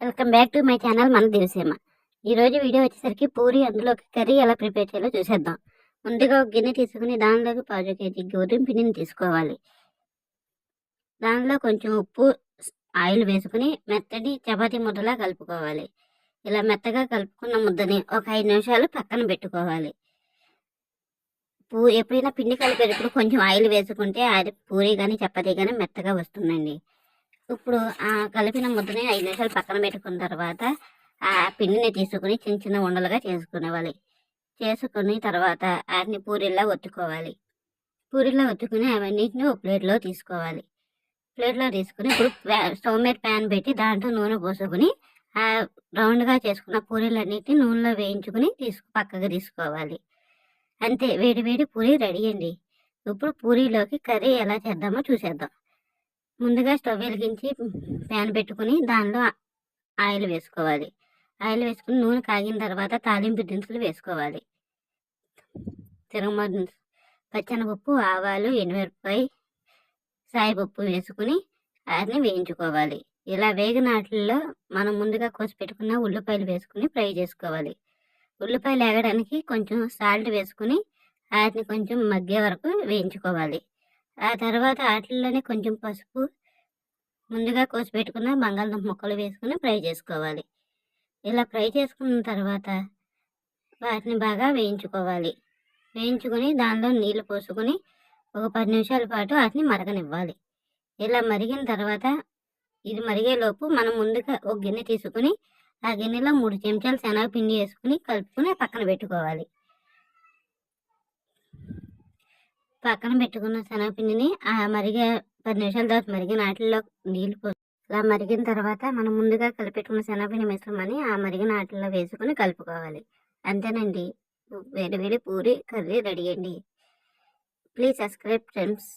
Welcome back to my channel మన దివసేమ. ఈరోజు వీడియో వచ్చేసరికి పూరి అందులోకి కర్రీ ఎలా ప్రిపేర్ చేయాలో చూసేద్దాం. ముందుగా ఒక గిన్నె తీసుకుని దానిలోకి పావు కేజీ గోధుమ పిండిని తీసుకోవాలి. దానిలో కొంచెం ఉప్పు ఆయిల్ వేసుకుని మెత్తటి చపాతి ముద్దలా కలుపుకోవాలి. ఇలా మెత్తగా కలుపుకున్న ముద్దని ఒక ఐదు నిమిషాలు పక్కన పెట్టుకోవాలి. పూ ఎప్పుడైనా పిండి కలిపేటప్పుడు కొంచెం ఆయిల్ వేసుకుంటే అది పూరి కానీ చపాతీ కానీ మెత్తగా వస్తుందండి. ఇప్పుడు ఆ కలిపిన ముద్దని ఐదు నిమిషాలు పక్కన పెట్టుకున్న తర్వాత ఆ పిండిని తీసుకుని చిన్న చిన్న ఉండలుగా చేసుకునేవాలి. చేసుకుని తర్వాత వాటిని పూరిలా ఒత్తుకోవాలి. పూరిలో ఒత్తుకుని అవన్నిటిని ఒక ప్లేట్లో తీసుకోవాలి. ప్లేట్లో తీసుకుని ఇప్పుడు స్టవ్ మీద ప్యాన్ పెట్టి దాంట్లో నూనె పోసుకుని ఆ రౌండ్గా చేసుకున్న పూరీలన్నిటిని నూనెలో వేయించుకుని తీసుకు పక్కకు తీసుకోవాలి. అంతే వేడి వేడి పూరి రెడీ అండి. ఇప్పుడు పూరీలోకి కర్రీ ఎలా చేద్దామో చూసేద్దాం. ముందుగా స్టవ్ వెలిగించి ప్యాన్ పెట్టుకుని దానిలో ఆయిల్ వేసుకోవాలి. ఆయిల్ వేసుకుని నూనె కాగిన తర్వాత తాలింపు దినుసులు వేసుకోవాలి. తిరుగుమ పచ్చనపప్పు ఆవాలు ఎనిమిరపై సాయిపప్పు వేసుకుని వాటిని వేయించుకోవాలి. ఇలా వేగిన వాటిల్లో మనం ముందుగా కోసి పెట్టుకున్న ఉల్లిపాయలు వేసుకుని ఫ్రై చేసుకోవాలి. ఉల్లిపాయలు వేగడానికి కొంచెం సాల్ట్ వేసుకుని వాటిని కొంచెం మగ్గే వరకు వేయించుకోవాలి. ఆ తర్వాత వాటిల్లోనే కొంచెం పసుపు ముందుగా కోసి పెట్టుకున్న బంగాళదుంప ముక్కలు వేసుకుని ఫ్రై చేసుకోవాలి. ఇలా ఫ్రై చేసుకున్న తర్వాత వాటిని బాగా వేయించుకోవాలి. వేయించుకొని దానిలో నీళ్ళు పోసుకొని ఒక పది నిమిషాల పాటు వాటిని మరగనివ్వాలి. ఇలా మరిగిన తర్వాత ఇది మరిగేలోపు మనం ముందుగా ఒక గిన్నె తీసుకుని ఆ గిన్నెలో మూడు చెంచాలు శనగపిండి వేసుకుని కలుపుకొని పక్కన పెట్టుకోవాలి. పక్కన పెట్టుకున్న శనగపిండిని ఆ మరిగే పది నిమిషాల తర్వాత మరిగిన వాటిల్లో నీళ్ళు పోసి అలా మరిగిన తర్వాత మనం ముందుగా కలిపెట్టుకున్న శనగపిండి మిశ్రమాన్ని ఆ మరిగిన వాటిల్లో వేసుకుని కలుపుకోవాలి. అంతేనండి. వేడి వేడి పూరి కర్రీ రెడీ అండి. Please subscribe friends.